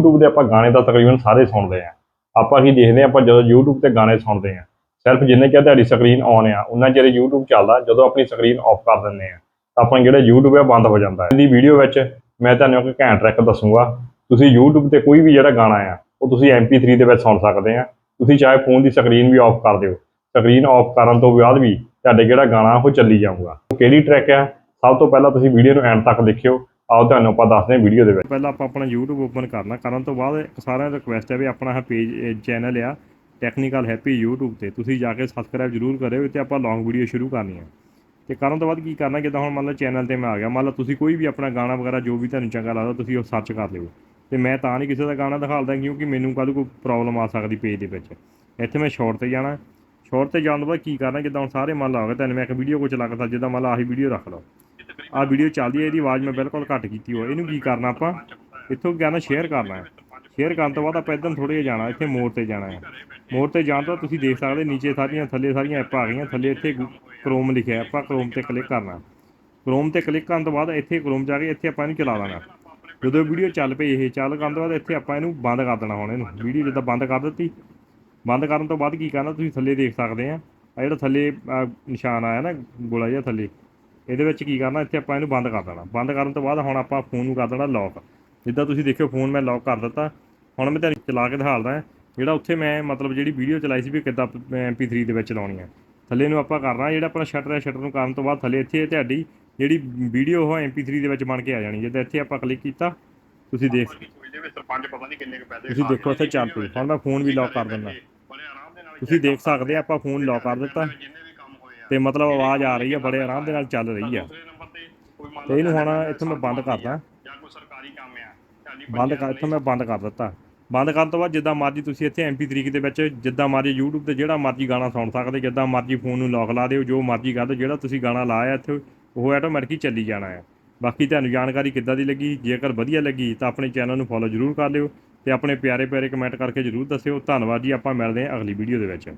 YouTube ਤੇ ਆਪਾਂ ਗਾਣੇ ਤਾਂ ਤਕਰੀਬਨ ਸਾਰੇ ਸੁਣਦੇ ਆ। ਆਪਾਂ ਕੀ ਦੇਖਦੇ ਆ, ਆਪਾਂ ਜਦੋਂ YouTube ਤੇ ਗਾਣੇ ਸੁਣਦੇ ਆ। ਸਿਰਫ ਜਿੰਨੇ ਚਿਰ ਤੁਹਾਡੀ ਸਕਰੀਨ ਔਨ ਆ ਉਹਨਾਂ ਚਿਰ YouTube ਚੱਲਦਾ, ਜਦੋਂ ਆਪਣੀ ਸਕਰੀਨ ਆਫ ਕਰ ਦਿੰਦੇ ਆ। ਤਾਂ ਆਪਣਾ ਜਿਹੜਾ YouTube ਹੈ ਬੰਦ ਹੋ ਜਾਂਦਾ ਹੈ। ਇਹਦੀ ਵੀਡੀਓ ਵਿੱਚ ਮੈਂ ਤੁਹਾਨੂੰ ਇੱਕ ਘੈਂਟ ਟਰੈਕ ਦੱਸੂਗਾ। ਤੁਸੀਂ YouTube ਤੇ ਕੋਈ ਵੀ ਜਿਹੜਾ ਗਾਣਾ ਆ, ਉਹ ਤੁਸੀਂ MP3 ਦੇ ਵਿੱਚ ਸੁਣ ਸਕਦੇ ਆ। ਤੁਸੀਂ ਚਾਹੇ ਫੋਨ ਦੀ ਸਕਰੀਨ ਵੀ ਆਫ ਕਰ ਦਿਓ। ਸਕਰੀਨ ਆਫ ਕਰਨ ਤੋਂ ਬਾਅਦ ਵੀ ਤੁਹਾਡੇ ਜਿਹੜਾ ਗਾਣਾ, ਉਹ ਚੱਲੀ ਜਾਊਗਾ। ਉਹ ਕਿਹੜੀ ਟਰੈਕ ਆ? ਸਭ ਤੋਂ ਪਹਿਲਾਂ ਤੁਸੀਂ ਵੀਡੀਓ ਨੂੰ ਐਂਡ ਤੱਕ ਦੇਖਿਓ। ਆਓ ਤੁਹਾਨੂੰ ਆਪਾਂ ਦੱਸਦੇ ਹਾਂ ਵੀਡੀਓ ਦੇ ਵਿੱਚ। ਪਹਿਲਾਂ ਆਪਾਂ ਆਪਣਾ YouTube ਓਪਨ ਕਰਨਾ। ਕਰਨ ਤੋਂ ਬਾਅਦ ਸਾਰਿਆਂ ਨੂੰ ਰਿਕੁਐਸਟ ਹੈ ਵੀ ਆਪਣਾ ਇਹ ਪੇਜ ਚੈਨਲ ਆ ਟੈਕਨੀਕਲ ਹੈਪੀ YouTube ਤੇ। ਤੁਸੀਂ ਜਾ ਕੇ ਸਬਸਕ੍ਰਾਈਬ ਜਰੂਰ ਕਰਿਓ ਤੇ ਆਪਾਂ ਲੌਂਗ ਵੀਡੀਓ ਸ਼ੁਰੂ ਕਰਨੀ ਹੈ ਤੇ ਕਰਨ ਤੋਂ ਬਾਅਦ ਕੀ ਕਰਨਾ, ਜਿੱਦਾਂ ਹੁਣ ਮੰਨ ਲਓ ਚੈਨਲ ਤੇ ਮੈਂ ਆ ਗਿਆ, ਮੰਨ ਲਓ ਤੁਸੀਂ ਕੋਈ ਵੀ ਆਪਣਾ ਗਾਣਾ ਵਗੈਰਾ ਜੋ ਵੀ ਤੁਹਾਨੂੰ ਚੰਗਾ ਲੱਗਦਾ ਤੁਸੀਂ ਉਹ ਸਰਚ ਕਰ ਲਿਓ। ਤੇ ਮੈਂ ਤਾਂ ਨਹੀਂ ਕਿਸੇ ਦਾ ਗਾਣਾ ਦਿਖਾਲਦਾ ਕਿਉਂਕਿ ਮੈਨੂੰ ਕਦੇ ਕੋਈ ਪ੍ਰੋਬਲਮ ਆ ਸਕਦੀ ਪੇਜ ਦੇ ਵਿੱਚ। ਇੱਥੇ ਮੈਂ ਸ਼ਾਰਟ ਤੇ ਜਾਣਾ। ਸ਼ਾਰਟ ਤੇ ਜਾਣ ਤੋਂ ਬਾਅਦ ਕੀ ਕਰਨਾ, ਜਿੱਦਾਂ ਹੁਣ ਸਾਰੇ ਮੰਨ ਲਓ ਆ ਗਏ, ਤੁਹਾਨੂੰ ਮੈਂ ਇੱਕ ਵੀਡੀਓ ਕੁਝ ਲੱਗਦਾ, ਜਿੱਦਾਂ ਮੰਨ ਲਓ ਆਹੀ ਵੀਡੀਓ ਰੱਖ ਲਓ। ਆਹ ਵੀਡੀਓ ਚੱਲਦੀ ਹੈ, ਇਹਦੀ ਆਵਾਜ਼ ਮੈਂ ਬਿਲਕੁਲ ਘੱਟ ਕੀਤੀ ਹੋਈ। ਇਹਨੂੰ ਕੀ ਕਰਨਾ ਆਪਾਂ? ਇੱਥੋਂ ਗਿਆ ਨਾ ਸ਼ੇਅਰ ਕਰਨਾ ਹੈ। ਸ਼ੇਅਰ ਕਰਨ ਤੋਂ ਬਾਅਦ ਆਪਾਂ ਇੱਧਰ ਥੋੜ੍ਹੇ ਜਿਹਾ ਜਾਣਾ, ਇੱਥੇ ਮੋੜ ਤੇ ਜਾਣਾ ਹੈ। ਮੋੜ ਤੇ ਜਾਣ ਤੋਂ ਬਾਅਦ ਤੁਸੀਂ ਦੇਖ ਸਕਦੇ ਨੀਚੇ ਸਾਰੀਆਂ, ਥੱਲੇ ਸਾਰੀਆਂ ਐਪਾਂ ਆ ਗਈਆਂ। ਥੱਲੇ ਇੱਥੇ ਕ੍ਰੋਮ ਲਿਖਿਆ ਆਪਾਂ ਕ੍ਰੋਮ ਤੇ ਕਲਿੱਕ ਕਰਨਾ ਕ੍ਰੋਮ ਤੇ ਕਲਿੱਕ ਕਰਨ ਤੋਂ ਬਾਅਦ ਇੱਥੇ ਕ੍ਰੋਮ ਜਾ ਕੇ ਇੱਥੇ ਆਪਾਂ ਇਹਨੂੰ ਚਲਾ ਦੇਣਾ ਜਦੋਂ ਵੀਡੀਓ ਚੱਲ ਪਈ ਇਹ, ਚੱਲ ਕਰਨ ਤੋਂ ਬਾਅਦ ਇੱਥੇ ਆਪਾਂ ਇਹਨੂੰ ਬੰਦ ਕਰ ਦੇਣਾ ਹੁਣ ਇਹਨੂੰ। ਵੀਡੀਓ ਜਿੱਦਾਂ ਬੰਦ ਕਰ ਦਿੱਤੀ, ਬੰਦ ਕਰਨ ਤੋਂ ਬਾਅਦ ਕੀ ਕਰਨਾ, ਤੁਸੀਂ ਥੱਲੇ ਦੇਖ ਸਕਦੇ ਆ। ਆ ਜਿਹੜਾ ਥੱਲੇ ਨਿਸ਼ਾਨ ਆਇਆ ਨਾ, ਗੋਲਾ ਜਿਹਾ ਥੱਲੇ। ਇਹਦੇ ਵਿੱਚ ਕੀ ਕਰਨਾ ਇੱਥੇ ਆਪਾਂ ਇਹਨੂੰ ਬੰਦ ਕਰ ਦੇਣਾ। ਬੰਦ ਕਰਨ ਤੋਂ ਬਾਅਦ ਹੁਣ ਆਪਾਂ ਫੋਨ ਨੂੰ ਕਰ ਦੇਣਾ ਲੌਕ ਜਿੱਦਾਂ ਤੁਸੀਂ ਦੇਖਿਓ ਫੋਨ ਮੈਂ ਲੌਕ ਕਰ ਦਿੱਤਾ। ਹੁਣ ਮੈਂ ਤੁਹਾਨੂੰ ਚਲਾ ਕੇ ਦਿਖਾਲਦਾ ਜਿਹੜਾ ਉੱਥੇ ਮੈਂ ਮਤਲਬ ਜਿਹੜੀ ਵੀਡੀਓ ਚਲਾਈ ਸੀ ਵੀ ਕਿੱਦਾਂ MP3 ਦੇ ਵਿੱਚ ਚਲਾਉਣੀ ਹੈ ਥੱਲੇ ਨੂੰ ਆਪਾਂ ਕਰਨਾ ਜਿਹੜਾ ਆਪਣਾ ਸ਼ਟਰ ਹੈ ਸ਼ਟਰ ਨੂੰ ਕਰਨ ਤੋਂ ਬਾਅਦ ਥੱਲੇ ਇੱਥੇ ਤੁਹਾਡੀ ਜਿਹੜੀ ਵੀਡੀਓ ਉਹ MP3 ਦੇ ਵਿੱਚ ਬਣ ਕੇ ਆ ਜਾਣੀ। ਜਿੱਦਾਂ ਇੱਥੇ ਆਪਾਂ ਕਲਿੱਕ ਕੀਤਾ ਤੁਸੀਂ ਦੇਖ ਤੁਸੀਂ ਦੇਖੋ ਇੱਥੇ ਚੱਲ ਪਈ ਹੁਣ ਮੈਂ ਫੋਨ ਵੀ ਲੌਕ ਕਰ ਦਿੰਦਾ। ਤੁਸੀਂ ਦੇਖ ਸਕਦੇ ਆ ਆਪਾਂ ਫੋਨ ਲੌਕ ਕਰ ਦਿੱਤਾ। ਤੇ ਮਤਲਬ ਆਵਾਜ਼ ਆ ਰਹੀ ਹੈ ਬੜੇ ਆਰਾਮ ਦੇ ਨਾਲ ਚੱਲ ਰਹੀ ਨੰਬਰ ਤੇ ਇਹਨੂੰ ਹੁਣ ਇੱਥੋਂ ਮੈਂ ਬੰਦ ਕਰਦਾ। ਜਾਂ ਕੋਈ ਸਰਕਾਰੀ ਕੰਮ ਆ ਬੰਦ ਕਰ ਇੱਥੋਂ ਮੈਂ ਬੰਦ ਕਰ ਦਿੱਤਾ। ਬੰਦ ਕਰਨ ਤੋਂ ਬਾਅਦ ਜਿੱਦਾਂ ਮਰਜ਼ੀ ਤੁਸੀਂ ਇੱਥੇ MP3 ਦੇ ਵਿੱਚ ਜਿੱਦਾਂ ਮਰਜ਼ੀ YouTube ਤੇ ਜਿਹੜਾ ਮਰਜ਼ੀ ਗਾਣਾ ਸੁਣ ਸਕਦੇ ਜਿੱਦਾਂ ਮਰਜ਼ੀ ਫੋਨ ਨੂੰ ਲੌਕ ਲਾ ਦਿਓ ਜੋ ਮਰਜ਼ੀ ਕਰ ਦਿਓ ਜਿਹੜਾ ਤੁਸੀਂ ਗਾਣਾ ਲਾਇਆ ਇੱਥੇ ਉਹ ਆਟੋਮੈਟਿਕ ਹੀ ਚੱਲੀ ਜਾਣਾ ਹੈ। ਬਾਕੀ ਤੁਹਾਨੂੰ ਜਾਣਕਾਰੀ ਕਿੱਦਾਂ ਦੀ ਲੱਗੀ ਜੇਕਰ ਵਧੀਆ ਲੱਗੀ ਤਾਂ ਆਪਣੇ ਚੈਨਲ ਨੂੰ ਫੋਲੋ ਜ਼ਰੂਰ ਕਰ ਲਿਓ ਤੇ ਆਪਣੇ ਪਿਆਰੇ ਪਿਆਰੇ ਕਮੈਂਟ ਕਰਕੇ ਜ਼ਰੂਰ ਦੱਸਿਓ। ਧੰਨਵਾਦ ਜੀ ਆਪਾਂ ਮਿਲਦੇ ਹਾਂ ਅਗਲੀ ਵੀਡੀਓ ਦੇ ਵਿੱਚ।